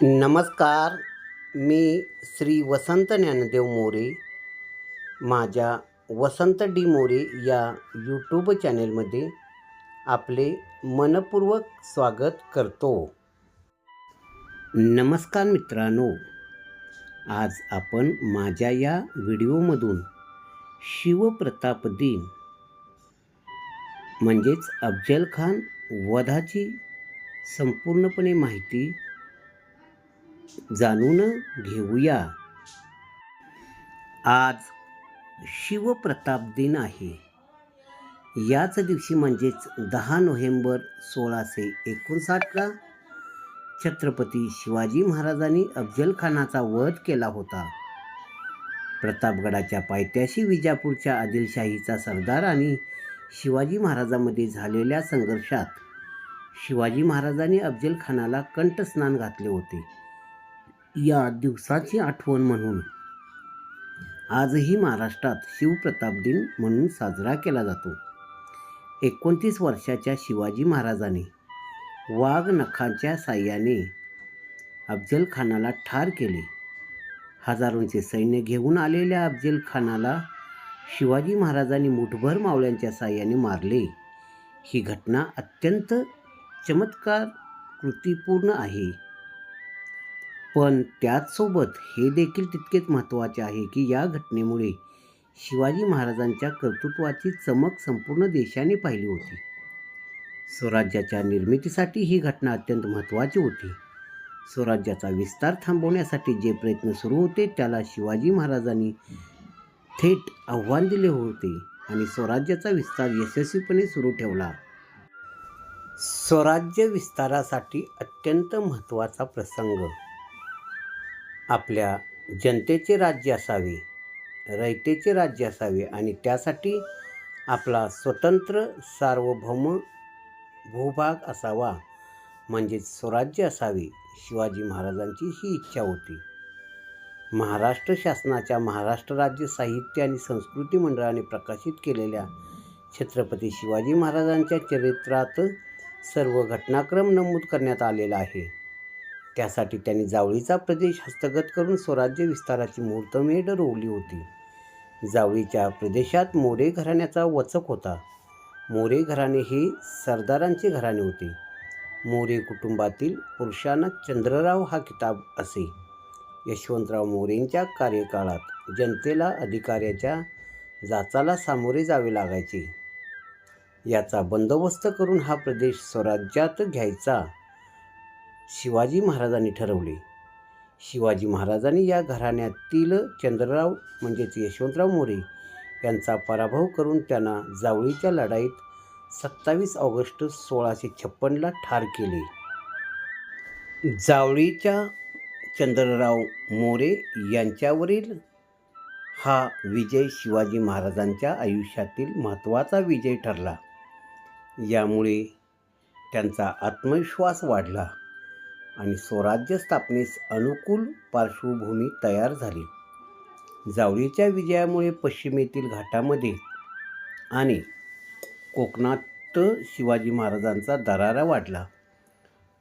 नमस्कार मी श्री वसंत ज्ञानदेव मोरे माझ्या वसंत डी मोरे या यूट्यूब चॅनेलमध्ये आपले मनपूर्वक स्वागत करतो. नमस्कार मित्रांनो आज आपण माझ्या या व्हिडिओमधून शिवप्रताप दिन म्हणजेच अफजल खान वधाची संपूर्णपणे माहिती जाणून घेऊया. आज शिवप्रताप दिन आहे. याच दिवशी म्हणजेच दहा नोव्हेंबर सोळाशे एकोणसाठला छत्रपती शिवाजी महाराजांनी अफजलखानाचा वध केला होता. प्रतापगडाच्या पायथ्याशी विजापूरच्या आदिलशाहीचा सरदार आणि शिवाजी महाराजांमध्ये झालेल्या संघर्षात शिवाजी महाराजांनी अफजलखानाला कंठस्नान घातले होते. या दिवसाची आठवण म्हणून. आजही महाराष्ट्रात शिवप्रताप दिन म्हणून साजरा केला जातो. एकोणतीस वर्षाच्या शिवाजी महाराजाने वाघ नखांच्या साह्याने अफजल खानाला ठार केले. हजारोंचे सैन्य घेऊन आलेल्या अफजल खानाला शिवाजी महाराजांनी मुठभर मावळ्यांच्या साह्याने मारले. ही घटना अत्यंत चमत्कार कृतीपूर्ण आहे. पण त्याचसोबत हे देखील तितकेच महत्त्वाचे आहे की या घटनेमुळे शिवाजी महाराजांच्या कर्तृत्वाची चमक संपूर्ण देशाने पाहिली होती. स्वराज्याच्या निर्मितीसाठी ही घटना अत्यंत महत्त्वाची होती. स्वराज्याचा विस्तार थांबवण्यासाठी जे प्रयत्न सुरू होते त्याला शिवाजी महाराजांनी थेट आव्हान दिले होते आणि स्वराज्याचा विस्तार यशस्वीपणे सुरू ठेवला. स्वराज्य विस्तारासाठी अत्यंत महत्त्वाचा प्रसंग. आपल्या जनतेचे राज्य असावे रयतेचे राज्य असावे आणि त्यासाठी आपला स्वतंत्र सार्वभौम भूभाग असावा म्हणजेच स्वराज्य असावे शिवाजी महाराजांची ही इच्छा होती. महाराष्ट्र शासनाच्या महाराष्ट्र राज्य साहित्य आणि संस्कृती मंडळाने प्रकाशित केलेल्या छत्रपती शिवाजी महाराजांच्या चरित्रात सर्व घटनाक्रम नमूद करण्यात आलेला आहे. त्यासाठी त्यांनी जावळीचा प्रदेश हस्तगत करून स्वराज्य विस्ताराची मुहूर्तमेढ रोवली होती. जावळीच्या प्रदेशात मोरे घराण्याचा वचक होता. मोरे घराणे हे सरदारांचे घराणे होते. मोरे कुटुंबातील पुरुषांना चंद्रराव हा किताब असे. यशवंतराव मोरेंच्या कार्यकाळात जनतेला अधिकाऱ्याच्या जाचाला सामोरे जावे लागायचे. याचा बंदोबस्त करून हा प्रदेश स्वराज्यात घ्यायचा. शिवाजी महाराजांनी ठरवले. शिवाजी महाराजांनी या घराण्यातील चंद्रराव म्हणजेच यशवंतराव मोरे यांचा पराभव करून त्यांना जावळीच्या लढाईत सत्तावीस ऑगस्ट सोळाशे छप्पनला ठार केले. जावळीच्या चंद्रराव मोरे यांच्यावरील हा विजय शिवाजी महाराजांच्या आयुष्यातील महत्त्वाचा विजय ठरला. यामुळे त्यांचा आत्मविश्वास वाढला. आणि स्वराज्य स्थापनेस अनुकूल पार्श्वभूमी तयार झाली. जावळीच्या विजयामुळे पश्चिमेतील घाटामध्ये आणि कोकणात शिवाजी महाराजांचा दरारा वाढला.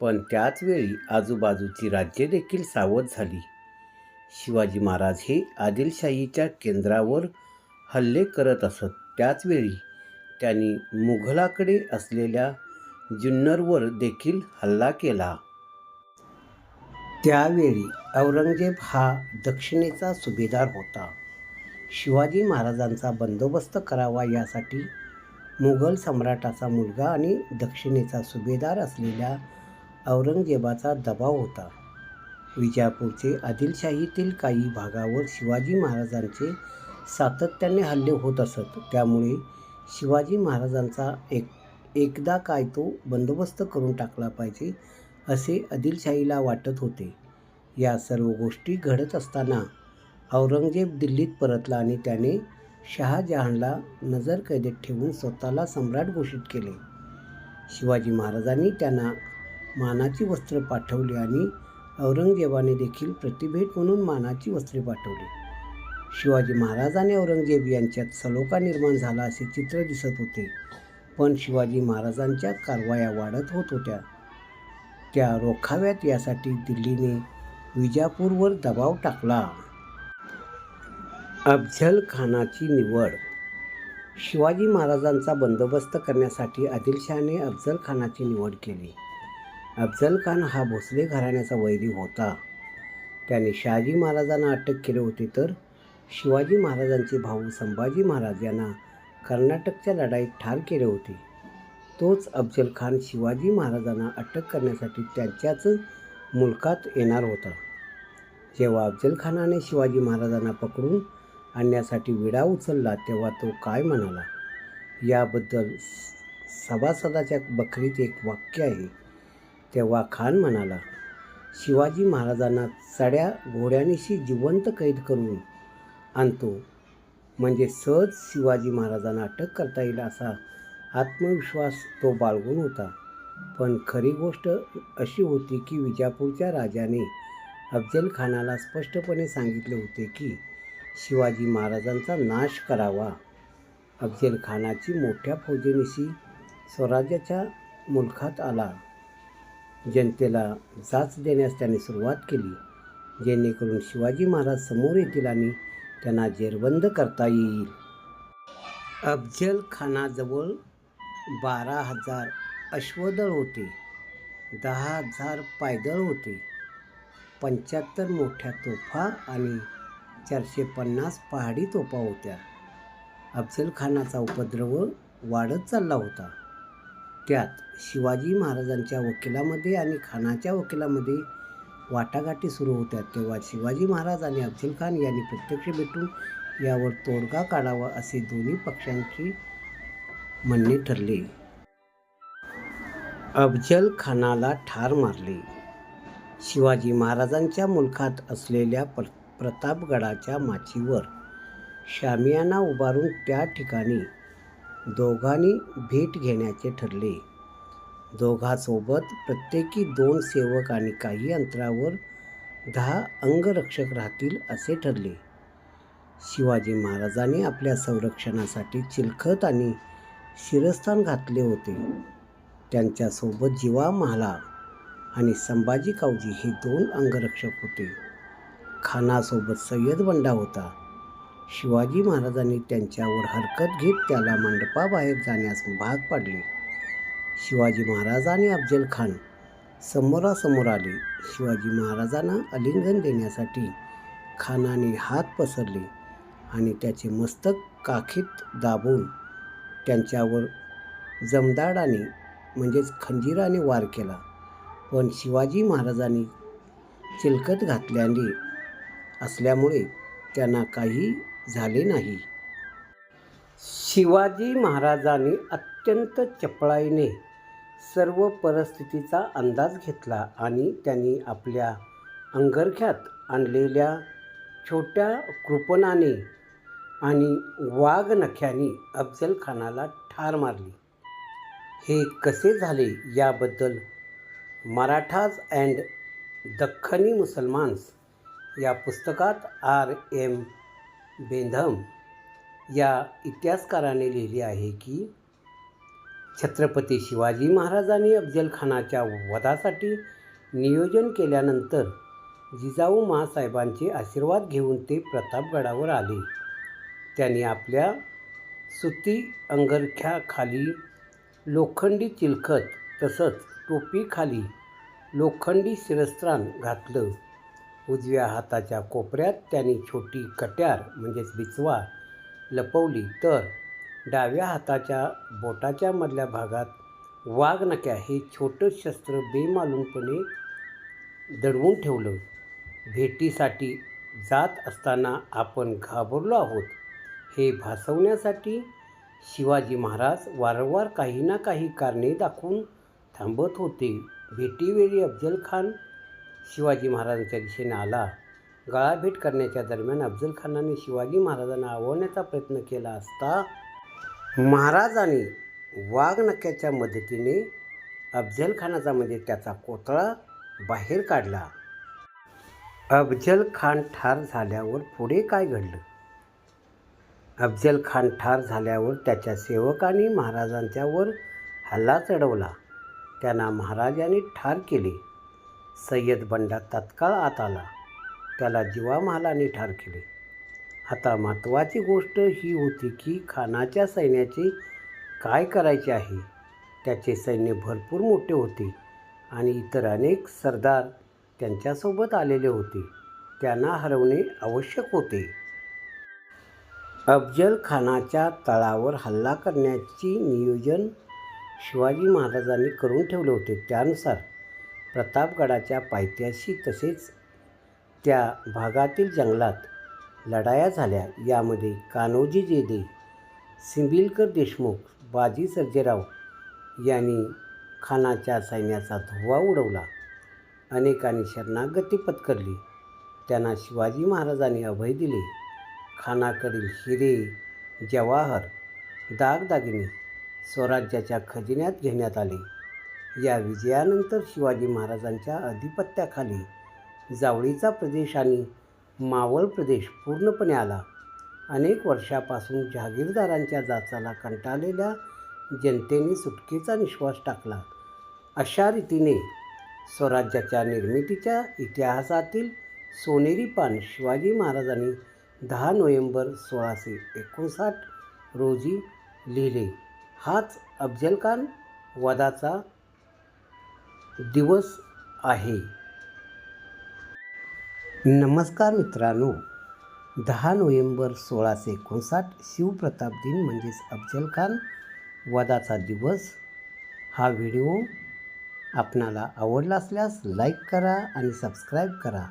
पण त्याचवेळी आजूबाजूची राज्ये देखील सावध झाली. शिवाजी महाराज हे आदिलशाहीच्या केंद्रावर हल्ले करत असत. त्याचवेळी त्यांनी मुघलाकडे असलेल्या जुन्नरवर देखील हल्ला केला. त्यावेळी औरंगजेब हा दक्षिणेचा सुभेदार होता. शिवाजी महाराजांचा बंदोबस्त करावा यासाठी मुघल सम्राटाचा मुलगा आणि दक्षिणेचा सुभेदार असलेल्या औरंगजेबाचा दबाव होता. विजापूरचे आदिलशाहीतील काही भागावर शिवाजी महाराजांचे सातत्याने हल्ले होत असत. त्यामुळे शिवाजी महाराजांचा एक एकदा काय तो बंदोबस्त करून टाकला पाहिजे असे आदिलशाहीला वाटत होते. या सर्व गोष्टी घडत असताना औरंगजेब दिल्लीत परतला आणि त्याने शहाजहानला नजरकैदेत ठेवून स्वतःला सम्राट घोषित केले. शिवाजी महाराजांनी त्यांना मानाची वस्त्र पाठवली आणि औरंगजेबाने देखील प्रतिभेट म्हणून मानाची वस्त्रे पाठवली. शिवाजी महाराज आणि औरंगजेब यांच्यात सलोखा निर्माण झाला असे चित्र दिसत होते. पण शिवाजी महाराजांच्या कारवाया वाढत होत होत्या. त्या रोखाव्यात यासाठी दिल्लीने विजापूरवर दबाव टाकला. अफझल खानाची निवड. शिवाजी महाराजांचा बंदोबस्त करण्यासाठी आदिलशहाने अफझल खानाची निवड केली. अफझल खान हा भोसले घराण्याचा वैरी होता. त्याने शहाजी महाराजांना अटक केले होते तर शिवाजी महाराजांचे भाऊ संभाजी महाराज यांना कर्नाटकच्या लढाईत ठार केले होते. तोच अफजल खान शिवाजी महाराजांना अटक करण्यासाठी त्यांच्याच मुलकात येणार होता. जेव्हा अफजल खानाने शिवाजी महाराजांना पकडून आणण्यासाठी विडा उचलला तेव्हा तो काय म्हणाला? याबद्दल स- सभासदाच्या बकरीत एक वाक्य आहे. तेव्हा खान म्हणाला शिवाजी महाराजांना चढ्या घोड्यानिशी जिवंत कैद करून आणतो. म्हणजे सहज शिवाजी महाराजांना अटक करता येईल असा आत्मविश्वास तो बाळगून होता. पण खरी गोष्ट अशी होती की विजापूरच्या राजाने अफजलखानाला स्पष्टपणे सांगितले होते की शिवाजी महाराजांचा नाश करावा. अफजलखानाची मोठ्या फौजेनिशी स्वराज्याच्या मुलखात आला. जनतेला जाच देण्यास त्याने सुरुवात केली जेणेकरून शिवाजी महाराज समोर येतील आणि त्यांना जेरबंद करता येईल. अफजल खानाजवळ बारा हजार अश्वदळ होते. दहा हजार पायदळ होते. पंच्याहत्तर मोठ्या तोफा आणि चारशे पन्नास पहाडी तोफा होत्या. अफजलखानाचा उपद्रव वाढत चालला होता. त्यात शिवाजी महाराजांच्या वकिलामध्ये आणि खानाच्या वकिलामध्ये वाटाघाटी सुरू होत्या. तेव्हा शिवाजी महाराज आणि अफजल खान यांनी प्रत्यक्ष भेटून यावर तोडगा काढावा असे दोन्ही पक्षांची म्हणणे ठरले. अफजल खानाला ठार मारले. शिवाजी महाराजांच्या मुलखात असलेल्या प्र प्रतापगडाच्या माचीवर शामियाना उभारून त्या ठिकाणी दोघांनी भेट घेण्याचे ठरले. दोघांसोबत प्रत्येकी दोन सेवक आणि काही अंतरावर दहा अंगरक्षक राहतील असे ठरले. शिवाजी महाराजांनी आपल्या संरक्षणासाठी चिलखत आणि शिरस्थान घातले होते. त्यांच्यासोबत जिवा महाला आणि संभाजी कावजी हे दोन अंगरक्षक होते. खानासोबत सय्यद बंडा होता. शिवाजी महाराजांनी त्यांच्यावर हरकत घेत त्याला मंडपाबाहेर जाण्यास भाग पाडले. शिवाजी महाराज आणि अफजल खान समोरासमोर आले. शिवाजी महाराजांना आलिंगन देण्यासाठी खानाने हात पसरले आणि त्याचे मस्तक काखीत दाबून त्यांच्यावर जमदाडाने म्हणजेच खंजिराने वार केला. पण शिवाजी महाराजांनी चिलकत घातल्याने असल्यामुळे त्यांना काही झाले नाही. शिवाजी महाराजांनी अत्यंत चपळाईने सर्व परिस्थितीचा अंदाज घेतला आणि त्यांनी आपल्या अंगरख्यात आणलेल्या छोट्या कृपणाने आणि वाघनख्याने अफजल खानाला ठार मारली. हे कसे झाले याबद्दल मराठाज अँड दख्खनी मुसलमान्स या पुस्तकात आर. एम. बेंधम या इतिहासकाराने लिहिले आहे की छत्रपती शिवाजी महाराजांनी अफजलखानाच्या वधासाठी नियोजन केल्यानंतर जिजाऊ महासाहेबांचे आशीर्वाद घेऊन ते प्रतापगडावर आले. त्याने आपल्या सुती अंगरख्याखाली लोखंडी चिलखत तसंच टोपीखाली लोखंडी शिरस्त्राण घातलं. उजव्या हाताच्या कोपऱ्यात त्याने छोटी कट्यार म्हणजेच बिचवा लपवली. तर डाव्या हाताच्या बोटाच्या मधल्या भागात वाघनक्या हे छोटं शस्त्र बेमालूमपणे दडवून ठेवलं. भेटीसाठी जात असताना आपण घाबरलो आहोत. हे भासवण्यासाठी शिवाजी महाराज वारंवार काही ना काही कारणे दाखवून थांबत होते. भेटीवेळी अफजल खान शिवाजी महाराजांच्या दिशेने आला. गळाभेट करण्याच्या दरम्यान अफजल खानाने शिवाजी महाराजांना आवडण्याचा प्रयत्न केला असता महाराजांनी वाघनक्याच्या मदतीने अफजल खानाचा म्हणजे त्याचा कोतळा बाहेर काढला. अफजल खान ठार झाल्यावर पुढे काय घडलं? अफजल खान ठार झाल्यावर त्याच्या सेवकांनी महाराजांच्यावर हल्ला चढवला. त्यांना महाराजांनी ठार केले. सय्यद बंडा तत्काळ आत आला. त्याला जीवामहालाने ठार केले. आता महत्त्वाची गोष्ट ही होती की खानाच्या सैन्याचे काय करायचे आहे? त्याचे सैन्य भरपूर मोठे होते आणि इतर अनेक सरदार त्यांच्यासोबत आलेले होते. त्यांना हरवणे आवश्यक होते. अफजल खानाच्या तळावर हल्ला करण्याची नियोजन शिवाजी महाराजांनी करून ठेवले होते. त्यानुसार प्रतापगडाच्या पायथ्याशी तसेच त्या भागातील जंगलात लढाया झाल्या. यामध्ये कान्होजी जेदे सिंबिलकर देशमुख बाजी सर्जेराव यांनी खानाच्या सैन्याचा धुव्वा उडवला. अनेकांनी शरणागती पत्करली. त्यांना शिवाजी महाराजांनी अभय दिले. खानाकडील हिरे जवाहर दागदागिने स्वराज्याच्या खजिन्यात घेण्यात आले. या विजयानंतर शिवाजी महाराजांच्या अधिपत्याखाली जावळीचा प्रदेश आणि मावळ प्रदेश पूर्णपणे आला. अनेक वर्षापासून जहागीरदारांच्या जाचाला कंटाळलेल्या जनतेने सुटकेचा निश्वास टाकला. अशा रीतीने स्वराज्याच्या निर्मितीच्या इतिहासातील सोनेरी पान शिवाजी महाराजांनी दहा नोव्हेंबर सोळाशे एकोणसाठ रोजी लिहिले. हाच अफजलखान वधाचा दिवस आहे. नमस्कार मित्रांनो. दहा नोव्हेंबर सोळाशे एकोणसाठ शिवप्रताप दिन म्हणजेच अफजलखान वधाचा दिवस. हा व्हिडिओ आपणाला आवडला असल्यास लाईक करा आणि सबस्क्राईब करा.